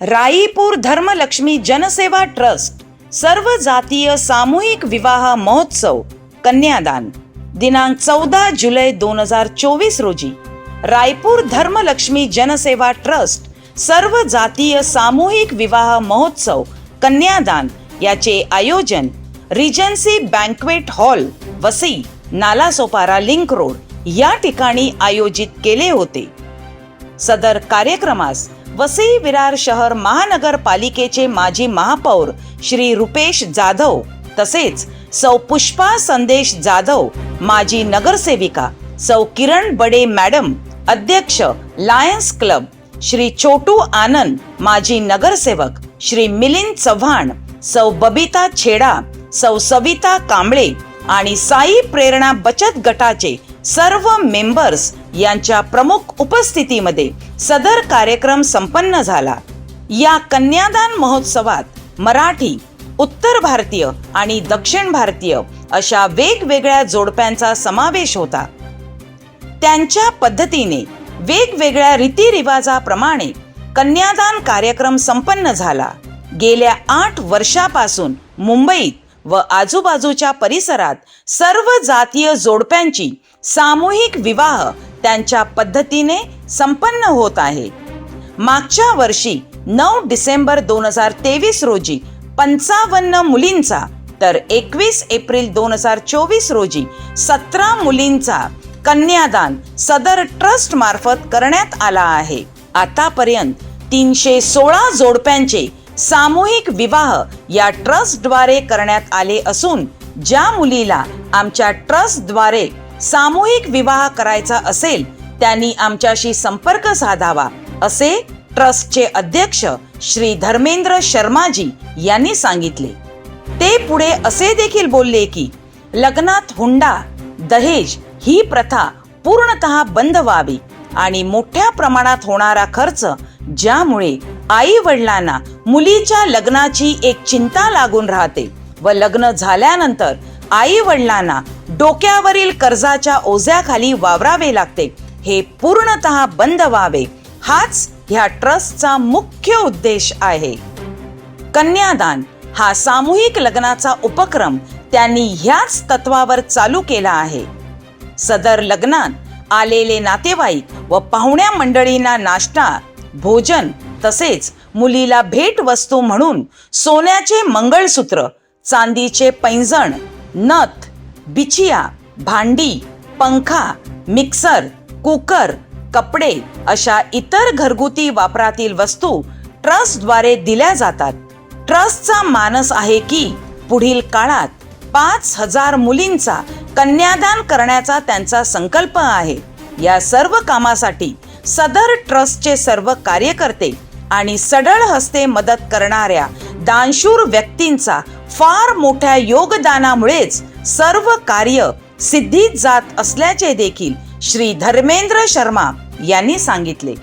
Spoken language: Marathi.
राईपूर धर्मलक्ष्मी जनसेवा ट्रस्ट सर्व जातीय सामूहिक विवाह महोत्सव कन्यादान दिनांक चौदा जुलै दोन हजार चोवीस रोजी. रायपूर धर्मलक्ष्मी जनसेवा ट्रस्ट सर्व जातीय सामूहिक विवाह महोत्सव कन्यादान याचे आयोजन regency banquet hall Vasai Nalasopara link road या ठिकाणी आयोजित केले होते. सदर कार्यक्रमास वसई विरार शहर महानगरपालिकेचे माजी महापौर श्री रुपेश जाधव तसेच सौ पुष्पा संदेश जाधव माजी नगरसेविका सौ किरण बडे मॅडम अध्यक्ष लायन्स क्लब श्री छोटू आनंद माजी नगरसेवक श्री मिलिंद चव्हाण सौ बबिता छेडा सौ सविता कांबळे आणि साई प्रेरणा बचत गटाचे सर्व मेंबर्स यांच्या प्रमुख उपस्थितीमध्ये सदर कार्यक्रम संपन्न झाला. या कन्यादान महोत्सवात मराठी उत्तर भारतीय आणि दक्षिण भारतीय अशा वेगवेगळ्या जोडप्यांचा समावेश होता. त्यांच्या पद्धतीने वेगवेगळ्या रीतिरिवाजाप्रमाणे कन्यादान कार्यक्रम संपन्न झाला. गेल्या आठ वर्षापासून मुंबईत व आजूबाजूच्या परिसरात सर्व जातीय जोडप्यांची सामूहिक विवाह त्यांच्या पद्धतीने संपन्न होत आहे. मागच्या वर्षी नऊ डिसेंबर दोन हजार तेवीस रोजी पंचावन्न मुलींचा तर एकवीस एप्रिल दोन हजार चोवीस रोजी सतरा मुलींचा कन्यादान सदर ट्रस्ट मार्फत करण्यात आला आहे. आतापर्यंत तीनशे सोळा जोडप्यांचे सामूहिक विवाह या ट्रस्टद्वारे करण्यात आले असून ज्या मुलीला आमच्या ट्रस्टद्वारे सामूहिक विवाह करायचा असेल त्यांनी आमच्याशी संपर्क साधावा असे ट्रस्टचे अध्यक्ष श्री धर्मेंद्र शर्माजी यांनी सांगितले. ते पुढे असे देखील बोलले की लग्नात हुंडा दहेज ही प्रथा पूर्णतः बंद व्हावी आणि मोठ्या प्रमाणात होणारा खर्च ज्यामुळे आई वडिलांना मुलीच्या लग्नाची एक चिंता लागून राहते व लग्न झाल्यानंतर आई वडिलांना डोक्यावरील कर्जाच्या ओझ्याखाली वावरावे लागते. हे पूर्णतः बंद व्हावे. हाच ह्या ट्रस्टचा मुख्य उद्देश आहे. कन्यादान हा सामूहिक लग्नाचा उपक्रम त्यांनी ह्याच तत्वावर चालू केला आहे. सदर लग्नात आलेले नातेवाईक व पाहुण्या मंडळींना नाश्ता भोजन तसेच मुलीला भेट वस्तू म्हणून सोन्याचे मंगळसूत्र चांदीचे पैंजण नथ बिचिया भांडी पंखा मिक्सर कुकर कपडे अशा इतर घरगुती वापरातील वस्तू ट्रस्टद्वारे दिल्या जातात. ट्रस्टचा मानस आहे की पुढील काळात पाच हजार मुलींचा कन्यादान करण्याचा त्यांचा संकल्प आहे. या सर्व कामासाठी सदर ट्रस्टचे सर्व कार्यकर्ते आणि सडळ हस्ते मदत करणाऱ्या दानशूर व्यक्तींचा फार मोठ्या योगदानामुळेच सर्व कार्य सिद्धीत जात असल्याचे देखील श्री धर्मेंद्र शर्मा यांनी सांगितले.